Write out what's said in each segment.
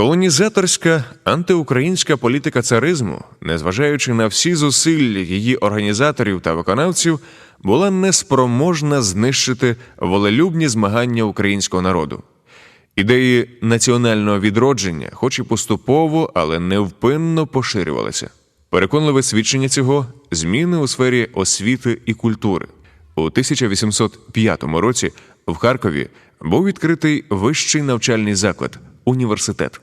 Колонізаторська антиукраїнська політика царизму, незважаючи на всі зусилля її організаторів та виконавців, була неспроможна знищити волелюбні змагання українського народу. Ідеї національного відродження, хоч і поступово, але невпинно поширювалися. Переконливе свідчення цього зміни у сфері освіти і культури. У 1805 році в Харкові був відкритий вищий навчальний заклад університет.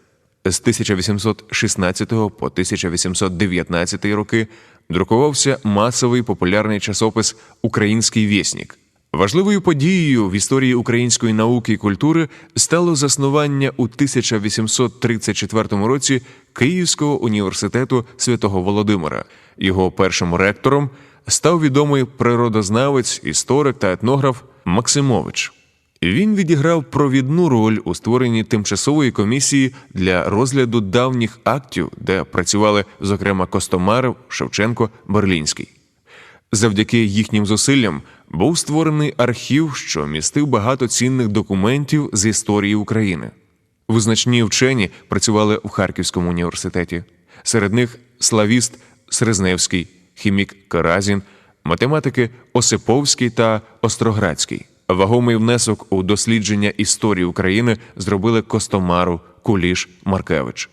З 1816 по 1819 роки друкувався масовий популярний часопис Український вєснік. Важливою подією в історії української науки і культури стало заснування у 1834 році Київського університету святого Володимира. Його першим ректором став відомий природознавець, історик та етнограф Максимович. Він відіграв провідну роль у створенні тимчасової комісії для розгляду давніх актів, де працювали, зокрема, Костомаров, Шевченко, Берлінський. Завдяки їхнім зусиллям був створений архів, що містив багато цінних документів з історії України. Визначні вчені працювали в Харківському університеті. Серед них славіст Срезневський, хімік Каразін, математики Осиповський та Остроградський. Вагомий внесок у дослідження історії України зробили Костомару, Куліш, Маркевич.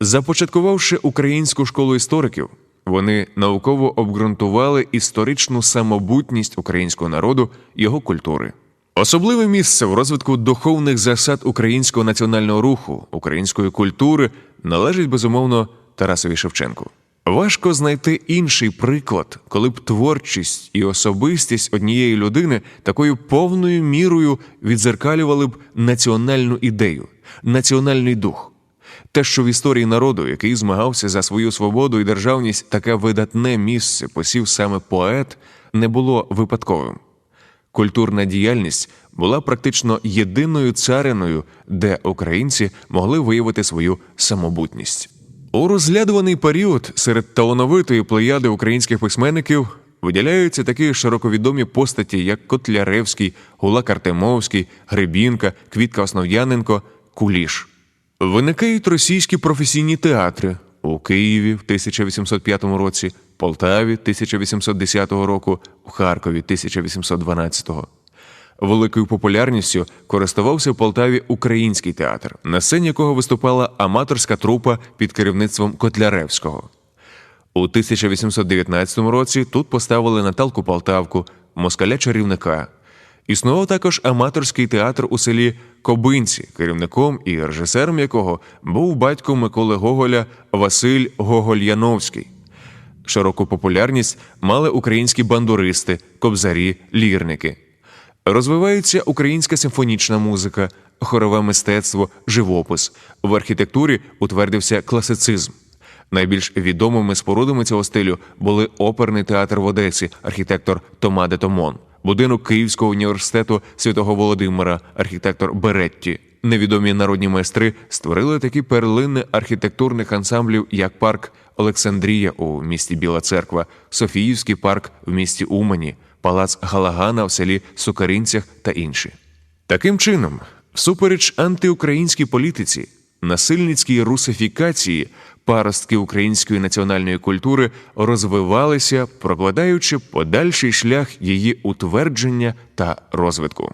Започаткувавши українську школу істориків, вони науково обґрунтували історичну самобутність українського народу, його культури. Особливе місце в розвитку духовних засад українського національного руху, української культури належить безумовно Тарасові Шевченку. Важко знайти інший приклад, коли б творчість і особистість однієї людини такою повною мірою відзеркалювали б національну ідею, національний дух. Те, що в історії народу, який змагався за свою свободу і державність, таке видатне місце посів саме поет, не було випадковим. Культурна діяльність була практично єдиною цариною, де українці могли виявити свою самобутність. У розглядуваний період серед талановитої плеяди українських письменників виділяються такі широковідомі постаті, як Котляревський, Гулак Артемовський, Гребінка, Квітка Основ'яненко, Куліш. Виникають російські професійні театри у Києві в 1805 році, Полтаві 1810 року, в Харкові 1812 Великою популярністю користувався в Полтаві український театр, на сцені якого виступала аматорська трупа під керівництвом Котляревського. У 1819 році тут поставили Наталку Полтавку, москаля чарівника. Існував також аматорський театр у селі Кобинці, керівником і режисером якого був батько Миколи Гоголя Василь Гоголь-Яновський. Широку популярність мали українські бандуристи, кобзарі, лірники. Розвивається українська симфонічна музика, хорове мистецтво, живопис. В архітектурі утвердився класицизм. Найбільш відомими спорудами цього стилю були оперний театр в Одесі, архітектор Тома де Томон, будинок Київського університету святого Володимира, архітектор Беретті. Невідомі народні майстри створили такі перлини архітектурних ансамблів, як парк Олександрія у місті Біла Церква, Софіївський парк в місті Умані, палац Галагана в селі Сукаринцях та інші. Таким чином, всупереч антиукраїнській політиці, насильницькій русифікації, паростки української національної культури розвивалися, прокладаючи подальший шлях її утвердження та розвитку.